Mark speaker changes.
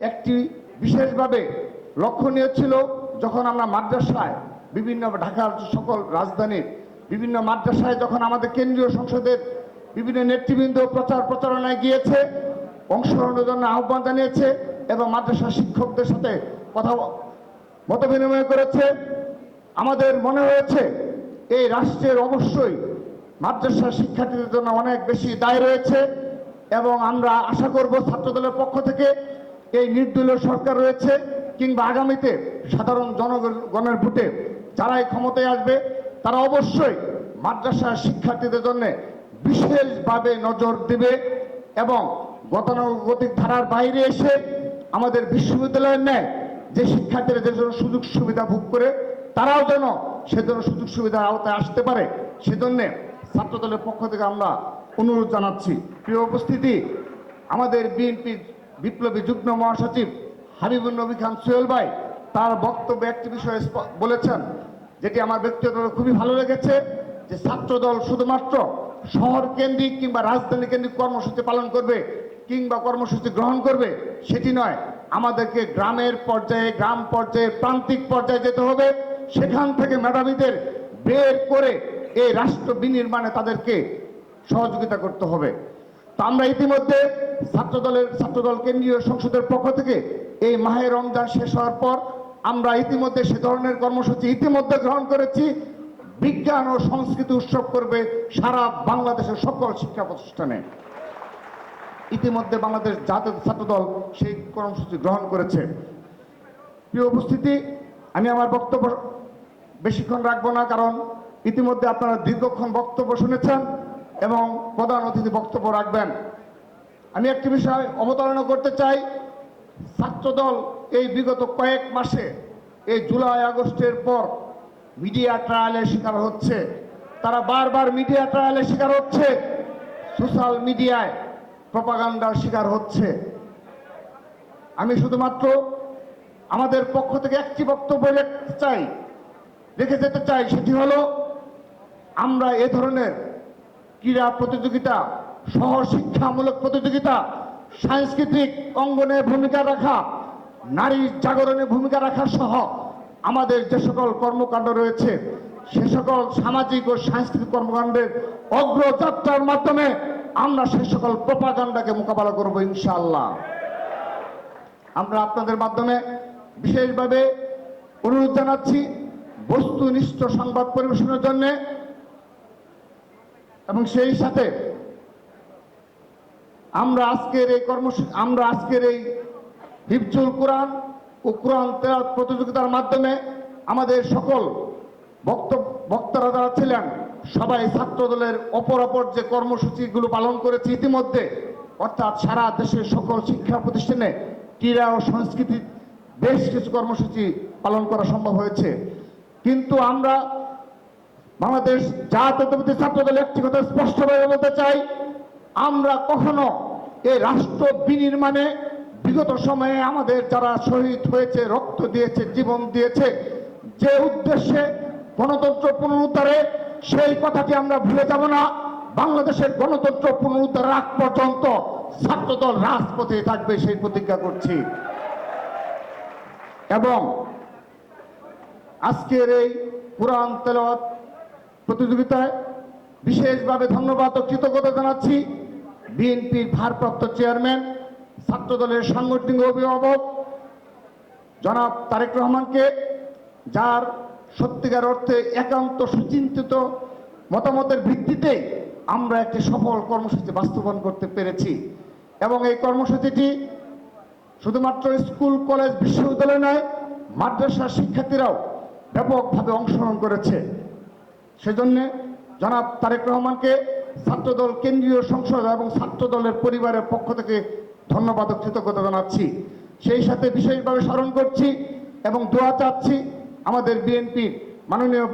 Speaker 1: একটি বিশেষভাবে লক্ষণীয় ছিল যখন আমরা মাদ্রাসায় বিভিন্ন ঢাকার সকল রাজধানীর বিভিন্ন মাদ্রাসায় যখন আমাদের কেন্দ্রীয় সংসদের বিভিন্ন নেতৃবৃন্দ প্রচার প্রচারণায় গিয়েছে, অংশগ্রহণের জন্য আহ্বান জানিয়েছে এবং মাদ্রাসা শিক্ষকদের সাথে কথা মত বিনিময় করেছে, আমাদের মনে হয়েছে এই রাষ্ট্রের অবশ্যই মাদ্রাসা শিক্ষার্থীদের জন্য অনেক বেশি দায় রয়েছে এবং আমরা আশা করব ছাত্রদলের পক্ষ থেকে এই নির্দলীয় সরকার রয়েছে কিংবা আগামীতে সাধারণ জনগণের ভোটে যারাই ক্ষমতায় আসবে, তারা অবশ্যই মাদ্রাসা শিক্ষার্থীদের জন্য বিশেষভাবে নজর দেবে এবং গতানুগতিক ধারার বাইরে এসে আমাদের বিশ্ববিদ্যালয়ের ন্যায় যে শিক্ষার্থীরা যে জন্য সুযোগ সুবিধা ভোগ করে, তারাও যেন সেজন্য সুযোগ সুবিধার আওতায় আসতে পারে। সেজন্য ছাত্রদলের পক্ষ থেকে আমরা অনুরোধ জানাচ্ছি। প্রিয় উপস্থিতি, আমাদের বিএনপি বিপ্লবী যুগ্ম মহাসচিব হাবিবুল নবী খান সোহেল ভাই, তার বক্তব্যে একটি বিষয়ে বলেছেন, যেটি আমার ব্যক্তিগত খুবই ভালো লেগেছে, যে ছাত্রদল শুধুমাত্র শহর কেন্দ্রিক কিংবা রাজধানী কেন্দ্রিক কর্মসূচি পালন করবে কিংবা কর্মসূচি গ্রহণ করবে, সেটি নয়। আমাদেরকে গ্রামের পর্যায়ে, গ্রাম পর্যায়ে, প্রান্তিক পর্যায়ে যেতে হবে। সেখান থেকে মেধাবীদের বের করে এই রাষ্ট্র বিনির্মাণে তাদেরকে সহযোগিতা করতে হবে। তো আমরা ইতিমধ্যে ছাত্রদলের, ছাত্রদল কেন্দ্রীয় সংসদের পক্ষ থেকে এই মাহে রমজান শেষ হওয়ার পর আমরা ইতিমধ্যে সে ধরনের কর্মসূচি ইতিমধ্যে গ্রহণ করেছি। বিজ্ঞান ও সংস্কৃতি উৎসব করবে সারা বাংলাদেশের সকল শিক্ষা প্রতিষ্ঠানে। ইতিমধ্যে বাংলাদেশ জাতীয় ছাত্রদল সেই কর্মসূচি গ্রহণ করেছে। প্রিয় উপস্থিতি, আমি আমার বক্তব্য বেশিক্ষণ রাখব না, কারণ ইতিমধ্যে আপনারা দীর্ঘক্ষণ বক্তব্য শুনেছেন। এবং প্রধান অতিথি বক্তব্য রাখবেন। আমি একটি বিষয় অবতারণা করতে চাই। ছাত্রদল এই বিগত কয়েক মাসে এই জুলাই, আগস্টের পর মিডিয়া ট্রায়ালের শিকার হচ্ছে। তারা বারবার মিডিয়া ট্রায়ালের শিকার হচ্ছে। সোশ্যাল মিডিয়ায় প্রপাগান্ডার শিকার হচ্ছে। আমি শুধুমাত্র আমাদের পক্ষ থেকে একটি বক্তব্য রাখতে চাই, রেখে যেতে চাই, সেটি হলো আমরা এ ধরনের ক্রীড়া প্রতিযোগিতা সহ শিক্ষামূলক প্রতিযোগিতা, সাংস্কৃতিক অঙ্গনে ভূমিকা রাখা, নারী জাগরণে ভূমিকা রাখা সহ আমাদের যে সকল কর্মকাণ্ড রয়েছে, সে সকল সামাজিক ও সাংস্কৃতিক কর্মকাণ্ডের অগ্রযাত্রার মাধ্যমে আমরা সে সকল প্রপাগান্ডাকে মোকাবেলা করব ইনশাল্লাহ আমরা আপনাদের মাধ্যমে বিশেষভাবে অনুরোধ জানাচ্ছি, বস্তুনিষ্ঠ সংবাদ পরিবেশনের জন্য এবং সেই সাথে আমরা আজকের এই কর্মসূচি আমরা আজকের এই হিফজুল কোরআন ও কোরআন তেরাত প্রতিযোগিতার মাধ্যমে আমাদের সকল বক্তব্য, বক্তারা যারা ছিলেন, সবাই ছাত্রদলের অপর অপর যে কর্মসূচিগুলো পালন করেছে ইতিমধ্যে, অর্থাৎ সারা দেশের সকল শিক্ষা প্রতিষ্ঠানে ক্রীড়া ও সংস্কৃতি বেশ কিছু কর্মসূচি পালন করা সম্ভব হয়েছে। কিন্তু আমরা বাংলাদেশ জাতীয়তাবাদী ছাত্রদল একটি কথা স্পষ্টভাবে বলতে চাই, আমরা কখনো এই রাষ্ট্র বিনির্মাণে বিগত সময়ে আমাদের যারা শহীদ হয়েছে, রক্ত দিয়েছে, জীবন দিয়েছে, যে উদ্দেশ্যে গণতন্ত্র পুনরুদ্ধারে, সেই কথাটি আমরা ভুলে যাব না। বাংলাদেশের গণতন্ত্র পুনরুদ্ধারের আগ পর্যন্ত ছাত্রদল রাজপথে থাকবে সেই প্রতিজ্ঞা করছি। এবং আজকের এই কোরআন তেলাওয়াত প্রতিযোগিতায় বিশেষভাবে ধন্যবাদ ও কৃতজ্ঞতা জানাচ্ছি বিএনপির ভারপ্রাপ্ত চেয়ারম্যান, ছাত্রদলের সাংগঠনিক অভিভাবক জনাব তারেক রহমানকে, যার সত্যিকার অর্থে একান্ত সুচিন্তিত মতামতের ভিত্তিতে আমরা একটি সফল কর্মসূচি বাস্তবায়ন করতে পেরেছি এবং এই কর্মসূচিটি শুধুমাত্র স্কুল, কলেজ, বিশ্ববিদ্যালয় নয়, মাদ্রাসার শিক্ষার্থীরাও ব্যাপকভাবে অংশগ্রহণ করেছে। সেজন্য জনাব তারেক রহমানকে ছাত্রদল কেন্দ্রীয় সংসদ এবং ছাত্রদলের পরিবারের পক্ষ থেকে ধন্যবাদ ও কৃতজ্ঞতা জানাচ্ছি। সেই সাথে বিশেষভাবে স্মরণ করছি এবং দোয়া চাচ্ছি আমাদের বিএনপির মাননীয়